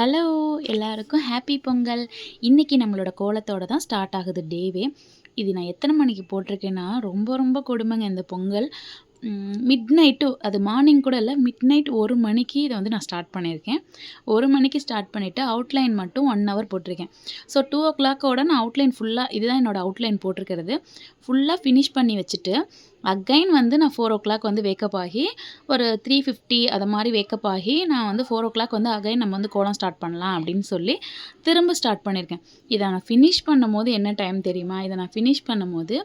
Hello எல்லாருக்கும் happy Pongal. இன்றைக்கி நம்மளோட கோலத்தோட தான் ஸ்டார்ட் ஆகுது டேவே. இது நான் எத்தனை மணிக்கு போட்டிருக்கேன்னா ரொம்ப ரொம்ப கொடுமைங்க இந்த பொங்கல். மிட் நைட்டு அது மார்னிங் கூட இல்லை மிட் நைட் ஒரு மணிக்கு இதை வந்து நான் ஸ்டார்ட் பண்ணியிருக்கேன். ஒரு மணிக்கு ஸ்டார்ட் பண்ணிவிட்டு அவுட்லைன் மட்டும் ஒன் ஹவர் போட்டிருக்கேன். ஸோ டூ ஓ கிளாக்கோட நான் அவுட்லைன் ஃபுல்லாக இதுதான் என்னோடய அவுட்லைன் போட்டிருக்கிறது. ஃபுல்லாக ஃபினிஷ் பண்ணி வச்சுட்டு அகைன் வந்து நான் ஃபோர் ஓ கிளாக் வந்து வேக்கப் ஆகி ஒரு த்ரீ ஃபிஃப்டி அதை மாதிரி வேக்கப் ஆகி நான் வந்து ஃபோர் ஓ கிளாக் வந்து அகைன் நம்ம வந்து கோலம் ஸ்டார்ட் பண்ணலாம் அப்படின்னு சொல்லி திரும்ப ஸ்டார்ட் பண்ணியிருக்கேன் இதை நான் ஃபினிஷ் பண்ணும் போது என்ன டைம் தெரியுமா? இதை நான் ஃபினிஷ் பண்ணும் போது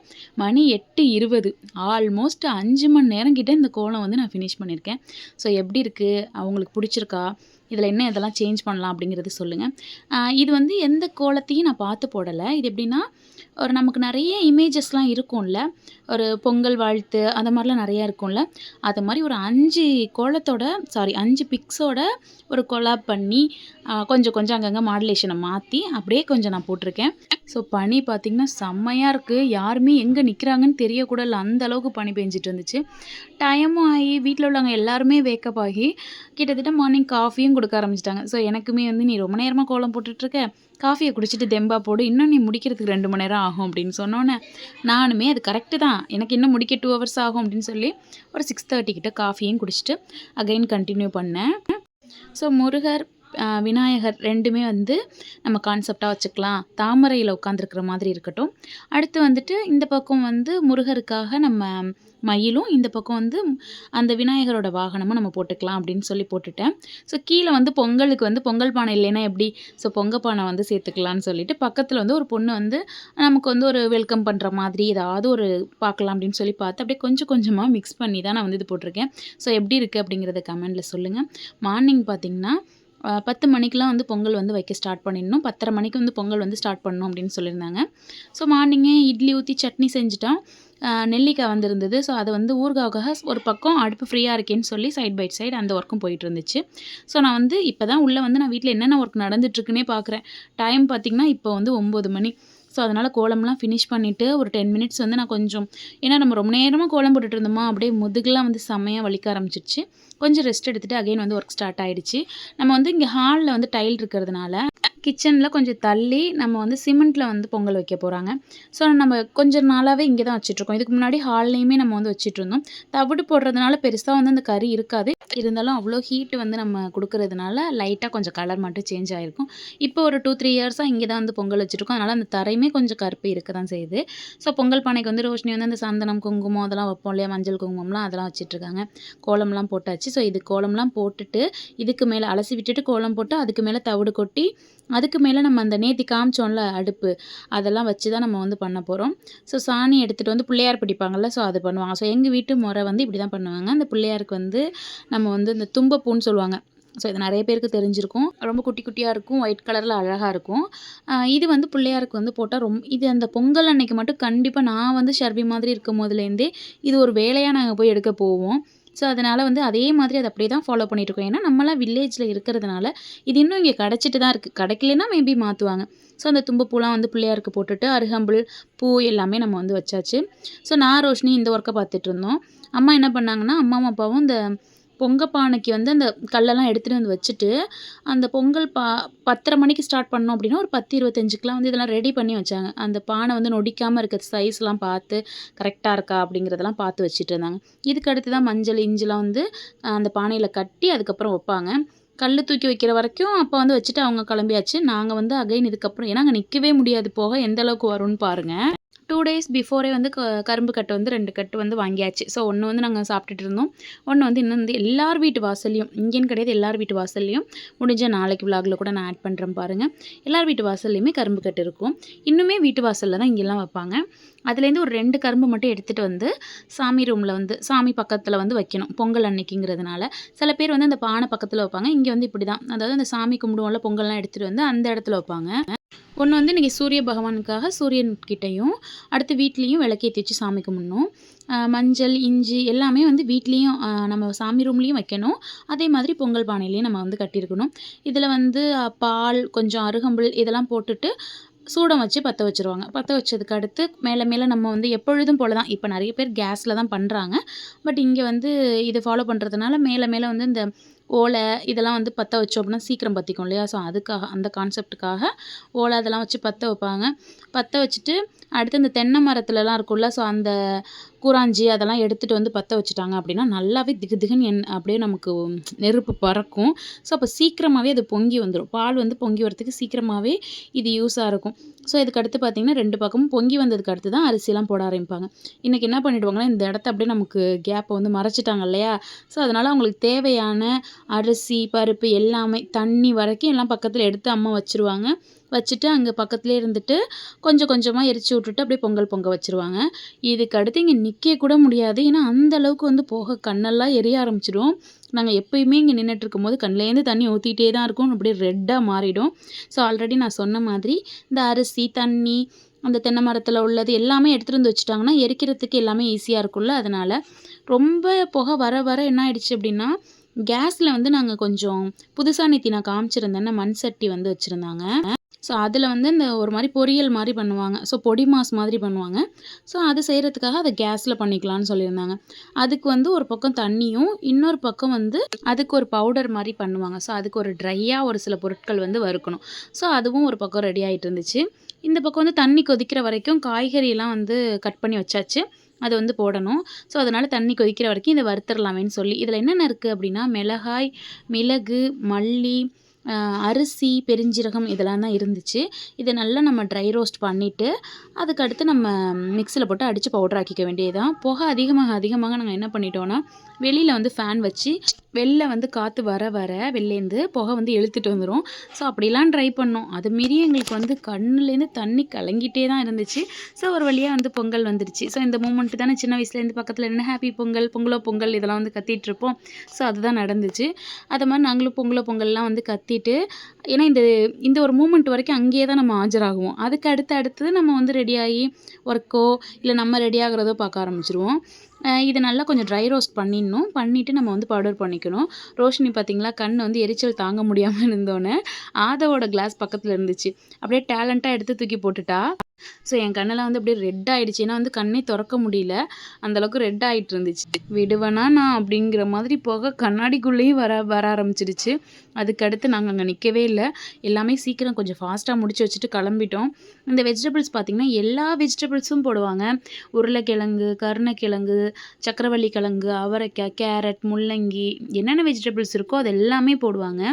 மணி எட்டு இருபது ஆல்மோஸ்ட் அஞ்சு மணி நேரம் கிட்டே இந்த கோலம் வந்து நான் ஃபினிஷ் பண்ணியிருக்கேன் ஸோ எப்படி இருக்குது அவங்களுக்கு பிடிச்சிருக்கா? இதில் என்ன இதெல்லாம் சேஞ்ச் பண்ணலாம் அப்படிங்கிறது சொல்லுங்கள் இது வந்து எந்த கோலத்தையும் நான் பார்த்து போடலை. இது எப்படின்னா ஒரு நமக்கு நிறைய இமேஜஸ்லாம் இருக்கும்ல. ஒரு பொங்கல் வாழ்த்து அந்த மாதிரிலாம் நிறையா இருக்கும்ல. அது மாதிரி ஒரு அஞ்சு கோலத்தோட சாரி அஞ்சு பிக்ஸோட ஒரு கொலாப் பண்ணி கொஞ்சம் கொஞ்சம் அங்கங்கே மாடுலேஷனை மாற்றி அப்படியே கொஞ்சம் நான் போட்டிருக்கேன். ஸோ பனி பார்த்திங்கன்னா செம்மையாக இருக்குது யாருமே எங்கே நிற்கிறாங்கன்னு தெரியக்கூட இல்லை அந்த அளவுக்கு பனி பெஞ்சிட்டு இருந்துச்சு. டைமும் ஆகி வீட்டில் உள்ளவங்க எல்லாருமே வேக்கப் ஆகி கிட்டத்தட்ட மார்னிங் காஃபியும் கொடுக்க ஆரம்பிச்சிட்டாங்க. ஸோ எனக்குமே வந்து நீ ரொம்ப நேரமாக கோலம் போட்டுட்ருக்க காஃபியை குடிச்சிட்டு தெம்பா போடு இன்னும் நீ முடிக்கிறதுக்கு ரெண்டு மணி நேரம் ஆகும் அப்படின்னு சொன்னோன்னே நானுமே அது கரெக்டு தான். எனக்கு இன்னும் முடிக்க டூ ஹவர்ஸ் ஆகும் அப்படின்னு சொல்லி ஒரு சிக்ஸ் தேர்ட்டி கிட்ட காஃபியும் குடிச்சிட்டு அகைன் கண்டினியூ பண்ணேன். ஸோ முருகர் விநாயகர் ரெண்டுமே வந்து நம்ம கான்செப்டாக வச்சுக்கலாம். தாமரையில் உட்காந்துருக்கிற மாதிரி இருக்கட்டும். அடுத்து வந்துட்டு இந்த பக்கம் வந்து முருகருக்காக நம்ம மயிலும் இந்த பக்கம் வந்து அந்த விநாயகரோட வாகனமும் நம்ம போட்டுக்கலாம் அப்படின்னு சொல்லி போட்டுட்டேன். ஸோ கீழே வந்து பொங்கலுக்கு வந்து பொங்கல் பானை இல்லைன்னா எப்படி? ஸோ பொங்கல் பானை வந்து சேர்த்துக்கலான்னு சொல்லிட்டு பக்கத்தில் வந்து ஒரு பொண்ணு வந்து நமக்கு வந்து ஒரு வெல்கம் பண்ணுற மாதிரி ஏதாவது ஒரு பார்க்கலாம் அப்படின்னு சொல்லி பார்த்து அப்படியே கொஞ்சம் கொஞ்சமாக மிக்ஸ் பண்ணி தான் நான் வந்து இது போட்டிருக்கேன். ஸோ எப்படி இருக்குது அப்படிங்கிறத கமெண்டில் சொல்லுங்கள் மார்னிங் பார்த்திங்கன்னா பத்து மணிக்கெலாம் வந்து பொங்கல் வந்து வைக்க ஸ்டார்ட் பண்ணிடணும். பத்தரை மணிக்கு வந்து பொங்கல் வந்து ஸ்டார்ட் பண்ணணும் அப்படின்னு சொல்லியிருந்தாங்க. ஸோ மார்னிங்கே இட்லி ஊற்றி சட்னி செஞ்சுட்டோம் நெல்லிக்காய் வந்திருந்தது. ஸோ அதை வந்து ஊர்காவுக்காக ஒரு பக்கம் அடுப்பு ஃப்ரீயாக இருக்கேன்னு சொல்லி சைட் பை சைடு அந்த ஒர்க்கும் போயிட்டு இருந்துச்சு ஸோ நான் வந்து இப்போ தான் உள்ளே வந்து நான் வீட்டில் என்னென்ன ஒர்க் நடந்துட்டுருக்குன்னே பார்க்குறேன் டைம் பார்த்திங்கன்னா இப்போ வந்து ஒம்பது மணி. ஸோ அதனால் கோலம்லாம் ஃபினிஷ் பண்ணிவிட்டு ஒரு டென் மினிட்ஸ் வந்து நான் கொஞ்சம் ஏன்னா நம்ம ரொம்ப நேரமாக கோலம் போட்டுட்டு இருந்தோமா அப்படியே முதுகுலாம் வந்து செம்மையாக வலிக்க ஆரம்பிச்சிருச்சு. கொஞ்சம் ரெஸ்ட் எடுத்துகிட்டு அகைன் வந்து ஒர்க் ஸ்டார்ட் ஆகிடுச்சு நம்ம வந்து இங்கே ஹாலில் வந்து டைல் இருக்கிறதுனால கிச்சனில் கொஞ்சம் தள்ளி நம்ம வந்து சிமெண்ட்டில் வந்து பொங்கல் வைக்க போகிறாங்க ஸோ நம்ம கொஞ்சம் நாளாகவே இங்கே தான் வச்சுட்ருக்கோம். இதுக்கு முன்னாடி ஹால்லையுமே நம்ம வந்து வச்சுட்டு இருந்தோம் தவிடு போடுறதுனால பெருசாக வந்து அந்த கறி இருக்காது. இருந்தாலும் அவ்வளோ ஹீட்டு வந்து நம்ம கொடுக்கறதுனால லைட்டாக கொஞ்சம் கலர் மட்டும் சேஞ்ச் ஆகிருக்கும் இப்போ ஒரு டூ த்ரீ இயர்ஸாக இங்கே தான் வந்து பொங்கல் வச்சுருக்கோம் அதனால் அந்த தரையுமே கொஞ்சம் கருப்பு இருக்க தான் செய்யுது. ஸோ பொங்கல் பானைக்கு வந்து ரோஷினி வந்து அந்த சந்தனம் குங்குமம் அதெல்லாம் வைப்போம் இல்லையா? மஞ்சள் குங்குமம்லாம் அதெல்லாம் வச்சுட்ருக்காங்க. கோலம்லாம் போட்டாச்சு. ஸோ இது கோலம்லாம் போட்டுட்டு இதுக்கு மேலே அலசி விட்டுட்டு கோலம் போட்டு அதுக்கு மேலே தவிடு கொட்டி அதுக்கு மேலே நம்ம அந்த நேத்தி காமிச்சோம்ல அடுப்பு அதெல்லாம் வச்சு தான் நம்ம வந்து பண்ண போகிறோம் ஸோ சாணி எடுத்துகிட்டு வந்து பிள்ளையார் பிடிப்பாங்கள்ல ஸோ அது பண்ணுவாங்க. ஸோ எங்கள் வீட்டு முறை வந்து இப்படி தான் பண்ணுவாங்க. அந்த பிள்ளையாருக்கு வந்து நம்ம வந்து இந்த தும்பப்பூன்னு சொல்லுவாங்க. ஸோ இது நிறைய பேருக்கு தெரிஞ்சிருக்கும். ரொம்ப குட்டி குட்டியாக இருக்கும் ஒயிட் கலரில் அழகாக இருக்கும். இது வந்து பிள்ளையாருக்கு வந்து போட்டால் ரொம்ப இது அந்த பொங்கல் அன்னைக்கு மட்டும் கண்டிப்பாக நான் வந்து ஷர்பி மாதிரி இருக்கும் போதுலேருந்தே இது ஒரு வேலையாக நாங்கள் போய் எடுக்க போவோம். ஸோ அதனால் வந்து அதே மாதிரி அதை அப்படியே தான் ஃபாலோ பண்ணிகிட்ருக்கோம் ஏன்னா நம்மளாம் வில்லேஜில் இருக்கிறதுனால இது இன்னும் இங்கே கிடச்சிட்டு தான் இருக்குது கிடைக்கலனா மேபி மாற்றுவாங்க ஸோ அந்த தும்பப்பூலாம் வந்து பிள்ளையாருக்கு போட்டுட்டு அருகம்புல் பூ எல்லாமே நம்ம வந்து வச்சாச்சு. ஸோ நான் ரோஷினி இந்த ஒர்க்கை பார்த்துட்டு இருந்தோம். அம்மா என்ன பண்ணாங்கன்னா அம்மாவும் அப்பாவும் இந்த பொங்கல் பானைக்கு வந்து அந்த கல்லெல்லாம் எடுத்துகிட்டு வந்து வச்சுட்டு அந்த பொங்கல் பா பத்தரை மணிக்கு ஸ்டார்ட் பண்ணோம் அப்படின்னா ஒரு பத்து இருபத்தஞ்சுக்கெலாம் வந்து இதெல்லாம் ரெடி பண்ணி வச்சாங்க. அந்த பானை வந்து நொடிக்காமல் இருக்க சைஸ்லாம் பார்த்து கரெக்டாக இருக்கா அப்படிங்கிறதெல்லாம் பார்த்து வச்சுட்டு இருந்தாங்க. இதுக்கு அடுத்து தான் மஞ்சள் இஞ்சிலாம் வந்து அந்த பானையில் கட்டி அதுக்கப்புறம் வைப்பாங்க. கல் தூக்கி வைக்கிற வரைக்கும் அப்போ வந்து வச்சுட்டு அவங்க கிளம்பியாச்சு. நாங்கள் வந்து அகைன் இதுக்கப்புறம் ஏன்னா அங்கே நிற்கவே முடியாது போக. எந்த அளவுக்கு வரும்னு பாருங்கள் டூ டேஸ் பிஃபோரே வந்து க கரும்பு கட்டு வந்து ரெண்டு கட்டு வந்து வாங்கியாச்சு. ஸோ ஒன்று வந்து நாங்கள் சாப்பிட்டுட்டு இருந்தோம். ஒன்று வந்து இன்னும் வந்து எல்லார் வீட்டு வாசல்லையும் இங்கேன்னு கிடையாது எல்லார் வீட்டு வாசல்லையும். முடிஞ்ச நாளைக்கு விலாகில் கூட நான் ஆட் பண்ணுறேன் பாருங்கள் எல்லார் வீட்டு வாசல்லையுமே கரும்பு கட்டு இருக்கும். இன்னுமே வீட்டு வாசலில் தான் இங்கெல்லாம் வைப்பாங்க. அதுலேருந்து ஒரு ரெண்டு கரும்பு மட்டும் எடுத்துகிட்டு வந்து சாமி ரூமில் வந்து சாமி பக்கத்தில் வந்து வைக்கணும். பொங்கல் அன்னைக்குங்கிறதுனால. சில பேர் வந்து அந்த பானை பக்கத்தில் வைப்பாங்க. இங்கே வந்து இப்படி தான் அதாவது அந்த சாமி கும்பிடுவோம்ல பொங்கல்லாம் எடுத்துகிட்டு வந்து அந்த இடத்துல வைப்பாங்க. ஒன்று வந்து இன்றைக்கி சூரிய பகவானுக்காக சூரியன்கிட்டையும் அடுத்து வீட்லேயும் விளக்கேற்றி வச்சு சாமி கும்பிட்ணும். மஞ்சள் இஞ்சி எல்லாமே வந்து வீட்லேயும் நம்ம சாமி ரூம்லேயும் வைக்கணும். அதே மாதிரி பொங்கல் பானையிலையும் நம்ம வந்து கட்டியிருக்கணும். இதில் வந்து பால் கொஞ்சம் அருகம்புல் இதெல்லாம் போட்டுட்டு சூடம் வச்சு பற்ற வச்சுருவாங்க. பற்ற வச்சதுக்கு அடுத்து மேலே மேலே நம்ம வந்து எப்பொழுதும் போல தான் இப்போ நிறைய பேர் கேஸில் தான் பண்ணுறாங்க பட் இங்கே வந்து இது ஃபாலோ பண்ணுறதுனால மேலே மேலே வந்து இந்த ஓலை இதெல்லாம் வந்து பற்ற வச்சோம் அப்படின்னா சீக்கிரம் பற்றிக்கும் இல்லையா? ஸோ அதுக்காக அந்த கான்செப்டுக்காக ஓலை அதெல்லாம் வச்சு பற்ற வைப்பாங்க. பற்ற வச்சுட்டு அடுத்து இந்த தென்னை மரத்துலலாம் இருக்கும்ல ஸோ அந்த கூராஞ்சி அதெல்லாம் எடுத்துகிட்டு வந்து பற்ற வச்சுட்டாங்க அப்படின்னா நல்லாவே திகு திகுன்னு என் அப்படியே நமக்கு நெருப்பு பறக்கும். ஸோ அப்போ சீக்கிரமாகவே அது பொங்கி வந்துடும் பால் வந்து பொங்கி வரத்துக்கு சீக்கிரமாகவே இது யூஸாக இருக்கும். ஸோ இதுக்கு அடுத்து பார்த்திங்கன்னா ரெண்டு பக்கமும் பொங்கி வந்ததுக்கு அடுத்து தான் அரிசிலாம் போட ஆரம்பிப்பாங்க. இன்றைக்கி என்ன பண்ணிவிடுவாங்கன்னா இந்த இடத்த அப்படியே நமக்கு கேப்பை வந்து மறைச்சிட்டாங்க இல்லையா? ஸோ அதனால் அவங்களுக்கு தேவையான அரிசி பருப்பு எல்லாமே தண்ணி வரைக்கும் எல்லாம் பக்கத்தில் எடுத்து அம்மா வச்சுருவாங்க. வச்சுட்டு அங்கே பக்கத்துலேயே இருந்துட்டு கொஞ்சம் கொஞ்சமாக எரிச்சு விட்டுட்டு அப்படியே பொங்கல் பொங்க வச்சுருவாங்க. இதுக்கு அடுத்து இங்கே நிற்க கூட முடியாது. ஏன்னா அந்த அளவுக்கு வந்து போக கண்ணெல்லாம் எரிய ஆரம்பிச்சிடும். நாங்கள் எப்பயுமே இங்கே நின்றுட்டு இருக்கும்போது கண்ணிலேருந்து தண்ணி ஊற்றிக்கிட்டே தான் இருக்கும். அப்படியே ரெட்டாக மாறிடும். ஸோ ஆல்ரெடி நான் சொன்ன மாதிரி இந்த அரிசி தண்ணி அந்த தென்னை மரத்தில் உள்ளது எல்லாமே எடுத்துகிட்டு வந்து வச்சுட்டாங்கன்னா எரிக்கிறதுக்கு எல்லாமே ஈஸியாக இருக்கும்ல. அதனால் ரொம்ப புகை வர வர என்ன ஆயிடுச்சு அப்படின்னா கேஸில் வந்து நாங்கள் கொஞ்சம் புதுசாக நேற்று நான் காமிச்சிருந்தேன்னா மண் சட்டி வந்து வச்சுருந்தாங்க. ஸோ அதில் வந்து இந்த ஒரு மாதிரி பொரியல் மாதிரி பண்ணுவாங்க. ஸோ பொடி மாஸ் மாதிரி பண்ணுவாங்க. ஸோ அது செய்கிறதுக்காக அதை கேஸில் பண்ணிக்கலாம்னு சொல்லியிருந்தாங்க. அதுக்கு வந்து ஒரு பக்கம் தண்ணியும் இன்னொரு பக்கம் வந்து அதுக்கு ஒரு பவுடர் மாதிரி பண்ணுவாங்க. ஸோ அதுக்கு ஒரு ட்ரையாக ஒரு சில பொருட்கள் வந்து வறுக்கணும். ஸோ அதுவும் ஒரு பக்கம் ரெடி ஆகிட்டு இருந்துச்சு. இந்த பக்கம் வந்து தண்ணி கொதிக்கிற வரைக்கும் காய்கறியெல்லாம் வந்து கட் பண்ணி வச்சாச்சு. அது வந்து போடணும். ஸோ அதனால் தண்ணி கொதிக்கிற வரைக்கும் இதை வறுத்துடலாமேன்னு சொல்லி. இதில் என்னென்ன இருக்குது அப்படின்னா மிளகாய் மிளகு மல்லி அரிசி பெருஞ்சீரகம் இதெல்லாம் தான் இருந்துச்சு. இதை நல்லா நம்ம ட்ரை ரோஸ்ட் பண்ணிவிட்டு அதுக்கடுத்து நம்ம மிக்சியில் போட்டு அடித்து பவுடர் ஆக்கிக்க வேண்டியது தான் புகை அதிகமாக அதிகமாக நாங்கள் என்ன பண்ணிட்டோன்னா வெளியில் வந்து ஃபேன் வச்சு வெளில வந்து காற்று வர வர வெளிலேருந்து புகை வந்து இழுத்துட்டு வந்துடும் ஸோ அப்படிலாம் ட்ரை பண்ணோம். அது மீறி எங்களுக்கு வந்து கண்ணுலேருந்து தண்ணி கலங்கிட்டே தான் இருந்துச்சு. ஸோ ஒரு வழியாக வந்து பொங்கல் வந்துருச்சு. ஸோ இந்த மூமெண்ட்டு தானே சின்ன வயசுலேருந்து பக்கத்தில் என்ன ஹாப்பி பொங்கல் பொங்கலோ பொங்கல் இதெல்லாம் வந்து கத்திட்டு இருப்போம். ஸோ அதுதான் நடந்துச்சு. அதை மாதிரி நாங்களும் பொங்கலோ பொங்கல்லாம் வந்து கத்தி நிறுத்திட்டு ஏன்னா இந்த இந்த ஒரு மூமெண்ட் வரைக்கும் அங்கேயே தான் நம்ம ஆஜராகுவோம். அதுக்கு அடுத்து அடுத்தது நம்ம வந்து ரெடியாகி ஒர்க்கோ இல்லை நம்ம ரெடி ஆகிறதோ பார்க்க ஆரம்பிச்சிருவோம். இதை நல்லா கொஞ்சம் ட்ரை ரோஸ்ட் பண்ணிடணும். பண்ணிவிட்டு நம்ம வந்து பவுடர் பண்ணிக்கணும். ரோஷினி பார்த்திங்களா கண் வந்து எரிச்சல் தாங்க முடியாமல் இருந்தோன்னே ஆதவோட கிளாஸ் பக்கத்தில் இருந்துச்சு. அப்படியே டேலண்ட்டாக எடுத்து தூக்கி போட்டுட்டா. ஸோ என் கண்ணெல்லாம் வந்து அப்படியே ரெட் ஆகிடுச்சு ஏன்னா வந்து கண்ணே திறக்க முடியல. அந்தளவுக்கு ரெட் ஆகிட்டு இருந்துச்சு விடுவேனா நான் அப்படிங்கிற மாதிரி போக கண்ணாடிக்குள்ளேயும் வர வர ஆரம்பிச்சிடுச்சு. அதுக்கடுத்து நாங்கள் அங்கே நிற்கவே இல்லை. எல்லாமே சீக்கிரம் கொஞ்சம் ஃபாஸ்ட்டாக முடிச்சு வச்சுட்டு கிளம்பிட்டோம். இந்த வெஜிடபிள்ஸ் பார்த்திங்கன்னா எல்லா வெஜிடபிள்ஸும் போடுவாங்க. உருளைக்கிழங்கு கருணைக்கிழங்கு சக்கரவள்ளி கிழங்கு அவரைக்காய் கேரட் முள்ளங்கி என்னென்ன வெஜிடபிள்ஸ் இருக்கோ அது எல்லாமே போடுவாங்க.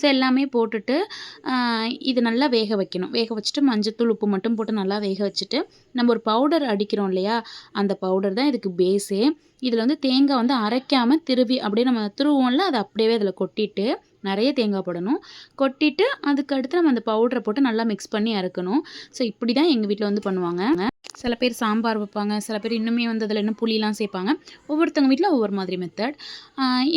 ஸோ எல்லாமே போட்டுட்டு இது நல்லா வேக வைக்கணும். வேக வச்சுட்டு மஞ்சத்தூள் உப்பு மட்டும் போட்டு நல்லா வேக வச்சுட்டு நம்ம ஒரு பவுடர் அடிக்கிறோம் இல்லையா? அந்த பவுடர் தான் இதுக்கு பேஸே இதில் வந்து தேங்காய் வந்து அரைக்காமல் திருவி அப்படியே நம்ம திருவோம்ல அதை அப்படியே அதில் கொட்டிட்டு நிறைய தேங்காய் போடணும். கொட்டிட்டு அதுக்கு அடுத்து நம்ம அந்த பவுடரை போட்டு நல்லா மிக்ஸ் பண்ணி அரைக்கணும். ஸோ இப்படி தான் எங்கள் வீட்டில் வந்து பண்ணுவாங்க. சில பேர் சாம்பார் வைப்பாங்க. சில பேர் இன்னுமே வந்து அதில் இன்னும் புளிலாம் சேர்ப்பாங்க. ஒவ்வொருத்தவங்க வீட்டில் ஒவ்வொரு மாதிரி மெத்தட்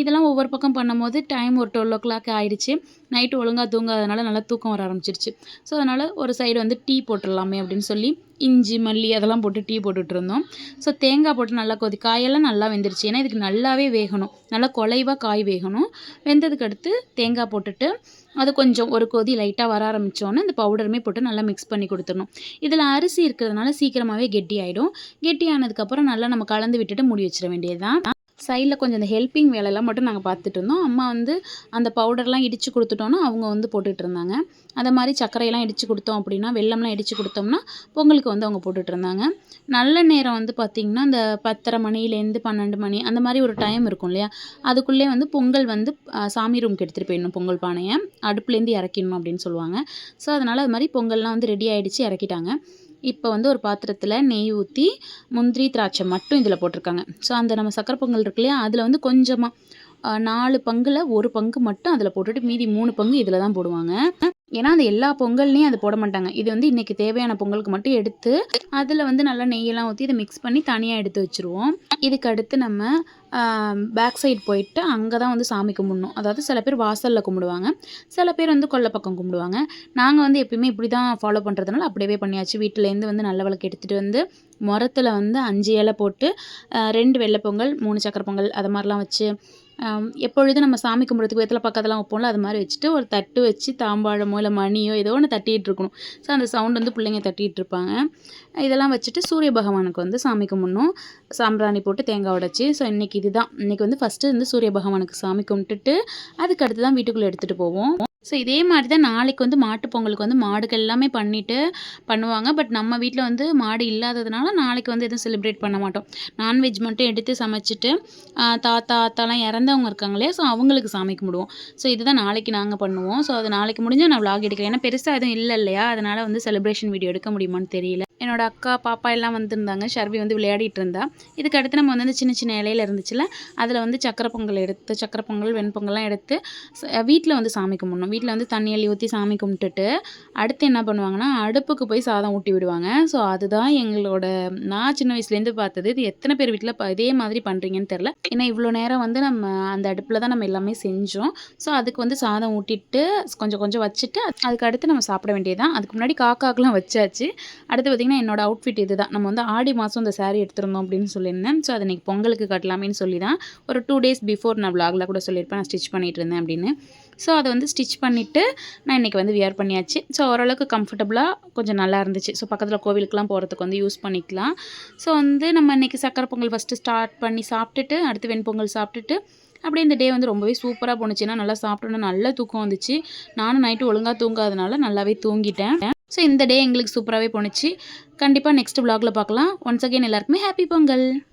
இதெல்லாம் ஒவ்வொரு பக்கம் பண்ணும்போது டைம் ஒரு டுவெல் ஓ கிளாக் ஆகிடுச்சு நைட்டு ஒழுங்காக தூங்காதனால நல்லா தூக்கம் வர ஆரம்பிச்சிருச்சு. ஸோ அதனால் ஒரு சைடு வந்து டீ போட்டுடலாமே அப்படின்னு சொல்லி இஞ்சி மல்லி அதெல்லாம் போட்டு டீ போட்டுட்டு இருந்தோம் ஸோ தேங்காய் போட்டு நல்லா கொதி காயெல்லாம் நல்லா வெந்துருச்சு. ஏன்னா இதுக்கு நல்லாவே வேகணும். நல்லா குலைவாக காய் வேகணும். வெந்ததுக்கு அடுத்து தேங்காய் போட்டுட்டு அது கொஞ்சம் ஒரு கொதி லைட்டாக வர ஆரம்பித்தோன்னே இந்த பவுடருமே போட்டு நல்லா மிக்ஸ் பண்ணி கொடுத்துடணும். இதில் அரிசி இருக்கிறதுனால சீக்கிரமாகவே கெட்டி ஆகிடும் கெட்டி ஆனதுக்கப்புறம் நல்லா நம்ம கலந்து விட்டுட்டு மூடி வச்சிட வேண்டியது தான் சைடில் கொஞ்சம் இந்த ஹெல்ப்பிங் வேலையெல்லாம் மட்டும் நாங்கள் பார்த்துட்டு இருந்தோம். அம்மா வந்து அந்த பவுடர்லாம் இடித்து கொடுத்துட்டோன்னா அவங்க வந்து போட்டுட்டு இருந்தாங்க. அதை மாதிரி சர்க்கரையெல்லாம் இடித்து கொடுத்தோம் அப்படின்னா வெள்ளம்லாம் இடித்து கொடுத்தோம்னா பொங்கலுக்கு வந்து அவங்க போட்டுட்டு இருந்தாங்க. நல்ல நேரம் வந்து பார்த்திங்கன்னா இந்த பத்தரை மணிலேருந்து பன்னெண்டு மணி அந்த மாதிரி ஒரு டைம் இருக்கும் இல்லையா? அதுக்குள்ளே வந்து பொங்கல் வந்து சாமி ரூம்க்கு எடுத்துகிட்டு போயிடணும் பொங்கல் பானையை. அடுப்புலேருந்து இறக்கிடணும் அப்படின்னு சொல்லுவாங்க. ஸோ அதனால் அது மாதிரி பொங்கல்லாம் வந்து ரெடி ஆகிடுச்சு இறக்கிட்டாங்க. இப்போ வந்து ஒரு பாத்திரத்தில் நெய் ஊற்றி முந்திரி திராட்சை மட்டும் இதில் போட்டிருக்காங்க. ஸோ அந்த நம்ம சக்கரை பொங்கல் இருக்கு இல்லையா? அதில் வந்து கொஞ்சமாக நாலு பங்கில் ஒரு பங்கு மட்டும் அதில் போட்டுட்டு மீதி மூணு பங்கு இதில் தான் போடுவாங்க. ஏன்னா அந்த எல்லா பொங்கல்லையும் அது போட மாட்டாங்க. இது வந்து இன்றைக்கி தேவையான பொங்கலுக்கு மட்டும் எடுத்து அதில் வந்து நல்லா நெய்யெல்லாம் ஊற்றி இதை மிக்ஸ் பண்ணி தனியாக எடுத்து வச்சுருவோம். இதுக்கு அடுத்து நம்ம பேக் சைடு போயிட்டு அங்கே தான் வந்து சாமி கும்பிடணும். அதாவது சில பேர் வாசலில் கும்பிடுவாங்க. சில பேர் வந்து கொல்லை பக்கம் கும்பிடுவாங்க. நாங்கள் வந்து எப்பயுமே இப்படி தான் ஃபாலோ பண்ணுறதுனால அப்படியே பண்ணியாச்சு. வீட்டிலேருந்து வந்து நல்ல விளக்கு எடுத்துகிட்டு வந்து முரத்தில் வந்து அஞ்சு இலை போட்டு ரெண்டு வெள்ளை பொங்கல் மூணு சக்கரை பொங்கல் அது மாதிரிலாம் வச்சு எப்பொழுதும் நம்ம சாமி கும்பிட்றதுக்கு வெத்தலை பக்கத்தெல்லாம் வைப்போம்ல அது மாதிரி வச்சுட்டு ஒரு தட்டு வச்சு தாம்பாழமோ இல்லை மணியோ ஏதோ ஒன்று தட்டிகிட்டு இருக்கணும். ஸோ அந்த சவுண்ட் வந்து பிள்ளைங்க தட்டிகிட்டு இருப்பாங்க. இதெல்லாம் வச்சுட்டு சூரிய பகவானுக்கு வந்து சாமி கும்பிட்ணும். சாம்பிராணி போட்டு தேங்காய் உடைச்சி ஸோ இன்றைக்கி இதுதான். இன்றைக்கி வந்து ஃபஸ்ட்டு வந்து சூரிய பகவானுக்கு சாமி கும்பிட்டுட்டு அதுக்கு அடுத்து தான் வீட்டுக்குள்ளே எடுத்துகிட்டு போவோம். ஸோ இதே மாதிரி தான் நாளைக்கு வந்து மாட்டுப் பொங்கலுக்கு வந்து மாடுகள் எல்லாமே பண்ணிவிட்டு பண்ணுவாங்க. பட் நம்ம வீட்டில் வந்து மாடு இல்லாததுனால நாளைக்கு வந்து எதுவும் செலிப்ரேட் பண்ண மாட்டோம். நான்வெஜ் மட்டும் எடுத்து சமைச்சிட்டு தாத்தா அத்தாலாம் இறந்தவங்க இருக்காங்களே ஸோ அவங்களுக்கு சாமி கும்பிடுவோம் ஸோ இதுதான் நாளைக்கு நாங்கள் பண்ணுவோம். ஸோ அது நாளைக்கு முடிஞ்சால் நான் vlog எடுக்கிறேன். ஏன்னா பெருசாக எதுவும் இல்லை இல்லையா? அதனால் வந்து செலிப்ரேஷன் வீடியோ எடுக்க முடியுமான்னு தெரியல. என்னோட அக்கா பாப்பா எல்லாம் வந்திருந்தாங்க. ஷர்வி வந்து விளையாடிட்டு இருந்தா. இதுக்கு அடுத்து நம்ம வந்து அந்த சின்ன சின்ன இலையில இருந்துச்சுல அதில் வந்து சக்கரை பொங்கல் எடுத்து சக்கரை பொங்கல் வெண்பொங்கல்லாம் எடுத்து வீட்டில் வந்து சாமி கும்பிடணும். வீட்டில் வந்து தண்ணி அள்ளி ஊற்றி சாமி கும்பிட்டுட்டு அடுத்து என்ன பண்ணுவாங்கன்னா அடுப்புக்கு போய் சாதம் ஊட்டி விடுவாங்க. ஸோ அதுதான் எங்களோட நான் சின்ன வயசுலேருந்து பார்த்தது இது எத்தனை பேர் வீட்டில் இதே மாதிரி பண்ணுறீங்கன்னு தெரில ஏன்னா இவ்வளோ நேரம் வந்து நம்ம அந்த அடுப்பில் தான் நம்ம எல்லாமே செஞ்சோம். ஸோ அதுக்கு வந்து சாதம் ஊட்டிட்டு கொஞ்சம் கொஞ்சம் வச்சுட்டு அதுக்கு அடுத்து நம்ம சாப்பிட வேண்டியதுதான். அதுக்கு முன்னாடி காக்காக்கெலாம் வச்சாச்சு. அடுத்து பார்த்திங்கன்னா என்னோடய அவுட்ஃபிட் இது தான் நம்ம வந்து ஆடி மாதம் இந்த சாரீ எடுத்திருந்தோம் அப்படின்னு சொல்லியிருந்தேன். ஸோ அதை இன்றைக்கி பொங்கலுக்கு கட்டலாமேன்னு சொல்லி தான் ஒரு டூ டேஸ் பிஃபோர் நான் விளாகில் கூட சொல்லியிருப்பேன். நான் ஸ்டிச் பண்ணிகிட்டு இருந்தேன் அப்படின்னு. ஸோ அதை வந்து ஸ்டிச் பண்ணிவிட்டு நான் இன்றைக்கி வந்து வியர் பண்ணியாச்சு. ஸோ ஓரளவுக்கு கம்ஃபர்டபுளாக கொஞ்சம் நல்லா இருந்துச்சு. ஸோ பக்கத்தில் கோவிலுக்குலாம் போகிறதுக்கு வந்து யூஸ் பண்ணிக்கலாம். ஸோ வந்து நம்ம இன்றைக்கி சக்கரை பொங்கல் ஃபஸ்ட்டு ஸ்டார்ட் பண்ணி சாப்பிட்டுட்டு அடுத்து வெண்பொங்கல் சாப்பிட்டுட்டு அப்படியே இந்த டே வந்து ரொம்பவே சூப்பராக போணுச்சுன்னா நல்லா சாப்பிட்டோன்னா நல்லா தூக்கம் வந்துச்சு. நானும் நைட்டு ஒழுங்காக தூங்காதனால நல்லாவே தூங்கிட்டேன். ஸோ இந்த டே எங்களுக்கு சூப்பராகவே போணுச்சு. கண்டிப்பாக நெக்ஸ்ட் vlogல பார்க்கலாம். ஒன்ஸ் அகெயின் எல்லாருக்குமே ஹாப்பி பொங்கல்.